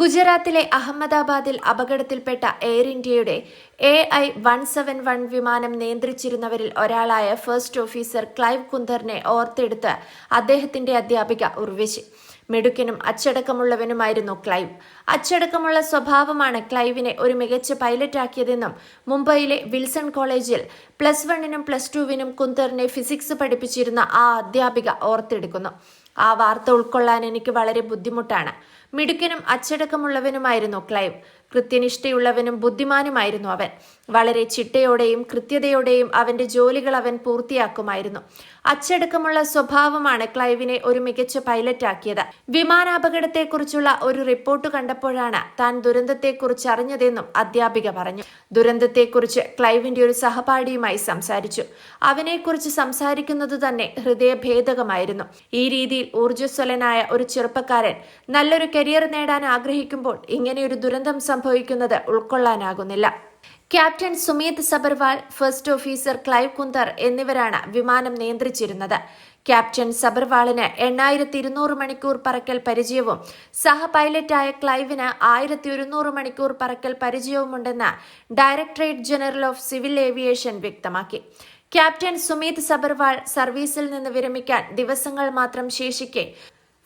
ഗുജറാത്തിലെ അഹമ്മദാബാദിൽ അപകടത്തിൽപ്പെട്ട എയർ ഇന്ത്യയുടെ A I one seven one വിമാനം നിയന്ത്രിച്ചിരുന്നവരിൽ ഒരാളായ ഫസ്റ്റ് ഓഫീസർ ക്ലൈവ് കുന്ദറിനെ ഓർത്തെടുത്ത് അദ്ദേഹത്തിന്റെ അധ്യാപിക ഉർവശി. മിടുക്കനും അച്ചടക്കമുള്ളവനുമായിരുന്നു ക്ലൈവ്. അച്ചടക്കമുള്ള സ്വഭാവമാണ് ക്ലൈവിനെ ഒരു മികച്ച പൈലറ്റാക്കിയതെന്നും മുംബൈയിലെ വിൽസൺ കോളേജിൽ പ്ലസ് വണ്ണിനും പ്ലസ് ടുവിനും കുന്ദറിനെ ഫിസിക്സ് പഠിപ്പിച്ചിരുന്ന ആ അധ്യാപിക ഓർത്തെടുക്കുന്നു. ആ വാർത്ത ഉൾക്കൊള്ളാൻ എനിക്ക് വളരെ ബുദ്ധിമുട്ടാണ്. മിടുക്കനും അച്ചടക്കമുള്ളവനുമായിരുന്നു ക്ലൈവ്. കൃത്യനിഷ്ഠയുള്ളവനും ബുദ്ധിമാനുമായിരുന്നു അവൻ. വളരെ ചിട്ടയോടെയും കൃത്യതയോടെയും അവന്റെ ജോലികൾ അവൻ പൂർത്തിയാക്കുമായിരുന്നു. അച്ചടക്കമുള്ള സ്വഭാവമാണ് ക്ലൈവിനെ ഒരു മികച്ച പൈലറ്റാക്കിയത്. വിമാനാപകടത്തെക്കുറിച്ചുള്ള ഒരു റിപ്പോർട്ട് കണ്ടപ്പോഴാണ് താൻ ദുരന്തത്തെക്കുറിച്ച് അറിഞ്ഞതെന്നും അധ്യാപിക പറഞ്ഞു. ദുരന്തത്തെക്കുറിച്ച് ക്ലൈവിന്റെ ഒരു സഹപാഠിയുമായി സംസാരിച്ചു. അവനെക്കുറിച്ച് സംസാരിക്കുന്നത് തന്നെ ഹൃദയഭേദകമായിരുന്നു. ഈ രീതിയിൽ ഊർജസ്വലനായ ഒരു ചെറുപ്പക്കാരൻ നല്ലൊരു കരിയർ നേടാൻ ആഗ്രഹിക്കുമ്പോൾ ഇങ്ങനെയൊരു ദുരന്തം സംഭവിക്കുന്നത് ഉൾക്കൊള്ളാനാകുന്നില്ല. Captain Sumeet Sabharwal first officer Clive Kunder എന്നിവരാണ് വിമാനം നിയന്ത്രിച്ചിരുന്നത്. ക്യാപ്റ്റൻ സബർവാളിന് എണ്ണായിരത്തി ഇരുന്നൂറ് മണിക്കൂർ പറക്കൽ പരിചയവും സഹ പൈലറ്റായ ക്ലൈവിന് ആയിരത്തി ഒരുന്നൂറ് മണിക്കൂർ പറക്കൽ പരിചയവുമുണ്ടെന്ന് directorate general of civil aviation വ്യക്തമാക്കി. ക്യാപ്റ്റൻ സുമീത് സബർവാൾ സർവീസിൽ നിന്ന് വിരമിക്കാൻ ദിവസങ്ങൾ മാത്രം ശേഷിക്കെ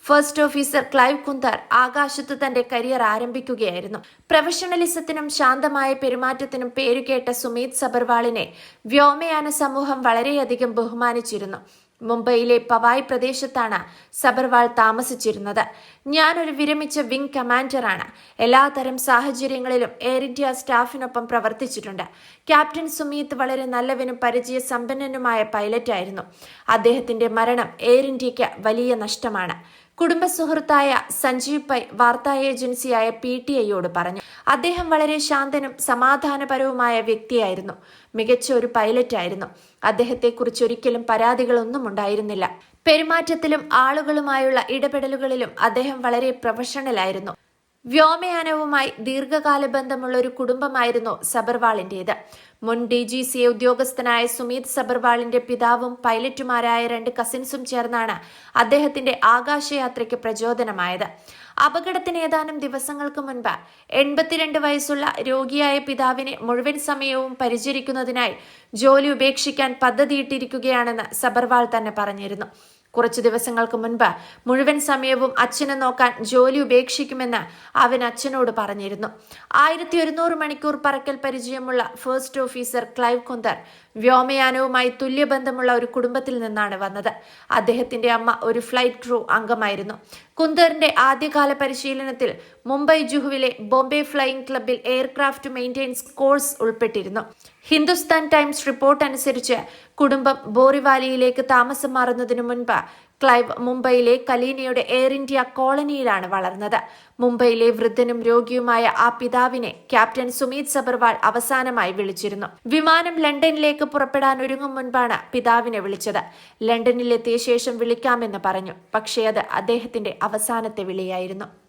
ഫസ്റ്റ് ഓഫീസർ ക്ലൈവ് കുന്തർ ആകാശത്ത് തന്റെ കരിയർ ആരംഭിക്കുകയായിരുന്നു. പ്രൊഫഷണലിസത്തിനും ശാന്തമായ പെരുമാറ്റത്തിനും പേരുകേട്ട സുമീത് സബർവാളിനെ വ്യോമയാന സമൂഹം വളരെയധികം ബഹുമാനിച്ചിരുന്നു. മുംബൈയിലെ പവായ് പ്രദേശത്താണ് സബർവാൾ താമസിച്ചിരുന്നത്. ഞാനൊരു വിരമിച്ച വിംഗ് കമാൻഡറാണ്. എല്ലാതരം സാഹചര്യങ്ങളിലും എയർ ഇന്ത്യ സ്റ്റാഫിനൊപ്പം പ്രവർത്തിച്ചിട്ടുണ്ട്. ക്യാപ്റ്റൻ സുമീത് വളരെ നല്ലവനും പരിചയ സമ്പന്നനുമായ പൈലറ്റായിരുന്നു. അദ്ദേഹത്തിന്റെ മരണം എയർ ഇന്ത്യയ്ക്ക് വലിയ നഷ്ടമാണ്. കുടുംബ സുഹൃത്തായ സഞ്ജീവ് പൈ വാർത്താ ഏജൻസിയായ പി ടി ഐയോട് പറഞ്ഞു. അദ്ദേഹം വളരെ ശാന്തനും സമാധാനപരവുമായ വ്യക്തിയായിരുന്നു. മികച്ച ഒരു പൈലറ്റായിരുന്നു. അദ്ദേഹത്തെക്കുറിച്ച് ഒരിക്കലും പരാതികളൊന്നും ഉണ്ടായിരുന്നില്ല. പെരുമാറ്റത്തിലും ആളുകളുമായുള്ള ഇടപെടലുകളിലും അദ്ദേഹം വളരെ പ്രൊഫഷണലായിരുന്നു. വ്യോമയാനവുമായി ദീർഘകാല ബന്ധമുള്ള ഒരു കുടുംബമായിരുന്നു സബർവാളിന്റേത്. മുൻ ഡി ജി സി ഉദ്യോഗസ്ഥനായ സുമീത് സബർവാളിന്റെ പിതാവും പൈലറ്റുമാരായ രണ്ട് കസിൻസും ചേർന്നാണ് അദ്ദേഹത്തിന്റെ ആകാശയാത്രയ്ക്ക് പ്രചോദനമായത്. അപകടത്തിന് ഏതാനും ദിവസങ്ങൾക്ക് മുൻപ് എൺപത്തിരണ്ട് വയസ്സുള്ള രോഗിയായ പിതാവിനെ മുഴുവൻ സമയവും പരിചരിക്കുന്നതിനായി ജോലി ഉപേക്ഷിക്കാൻ പദ്ധതിയിട്ടിരിക്കുകയാണെന്ന് സബർവാൾ തന്നെ പറഞ്ഞിരുന്നു. കുറച്ചു ദിവസങ്ങൾക്ക് മുൻപ് മുഴുവൻ സമയവും അച്ഛനെ നോക്കാൻ ജോലി ഉപേക്ഷിക്കുമെന്ന് അവൻ അച്ഛനോട് പറഞ്ഞിരുന്നു. ആയിരത്തി ഒരുന്നൂറ് മണിക്കൂർ പറക്കൽ പരിചയമുള്ള ഫസ്റ്റ് ഓഫീസർ ക്ലൈവ് കുന്തർ വ്യോമയാനവുമായി തുല്യബന്ധമുള്ള ഒരു കുടുംബത്തിൽ നിന്നാണ് വന്നത്. അദ്ദേഹത്തിന്റെ അമ്മ ഒരു ഫ്ലൈറ്റ് ക്രൂ അംഗമായിരുന്നു. കുന്തറിന്റെ ആദ്യകാല പരിശീലനത്തിൽ മുംബൈ ജുഹുവിലെ ബോംബെ ഫ്ലൈയിംഗ് ക്ലബിൽ എയർക്രാഫ്റ്റ് മെയിന്റെനൻസ് കോഴ്സ് ഉൾപ്പെട്ടിരുന്നു. ഹിന്ദുസ്ഥാൻ ടൈംസ് റിപ്പോർട്ട് അനുസരിച്ച് കുടുംബം ബോറിവാലിയിലേക്ക് താമസം മാറുന്നതിനു മുൻപ് ക്ലൈവ് മുംബൈയിലെ കലീനയുടെ എയർ ഇന്ത്യ കോളനിയിലാണ് വളർന്നത്. മുംബൈയിലെ വൃദ്ധനും രോഗിയുമായ ആ പിതാവിനെ ക്യാപ്റ്റൻ സുമീത് സബർവാൾ അവസാനമായി വിളിച്ചിരുന്നു. വിമാനം ലണ്ടനിലേക്ക് പുറപ്പെടാൻ ഒരുങ്ങും മുൻപാണ് പിതാവിനെ വിളിച്ചത്. ലണ്ടനിലെത്തിയ ശേഷം വിളിക്കാമെന്ന് പറഞ്ഞു. പക്ഷേ അത് അദ്ദേഹത്തിന്റെ അവസാനത്തെ വിളിയായിരുന്നു.